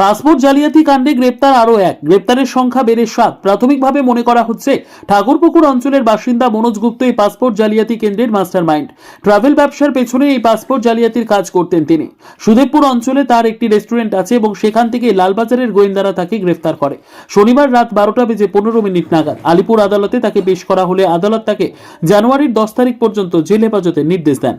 Passport জালিয়াতি কাণ্ডে গ্রেপ্তার আরও এক। গ্রেপ্তারের সংখ্যা বেড়ে সাত। প্রাথমিকভাবে মনে করা হচ্ছে, ঠাকুরপুকুর অঞ্চলের বাসিন্দা মনোজ গুপ্ত এই পাসপোর্ট জালিয়াতি কেন্দ্রের মাস্টার মাইন্ড ট্রাভেল ব্যবসার পেছনে এই পাসপোর্ট জালিয়াতির কাজ করতেন তিনি। সুদেবপুর অঞ্চলে তার একটি রেস্টুরেন্ট আছে এবং সেখান থেকে লালবাজারের গোয়েন্দারা তাকে গ্রেফতার করে। শনিবার রাত বারোটা বেজে পনেরো মিনিট নাগাদ আলিপুর আদালতে তাকে পেশ করা হলে আদালত তাকে জানুয়ারির দশ তারিখ পর্যন্ত জেল হেফাজতের নির্দেশ দেন।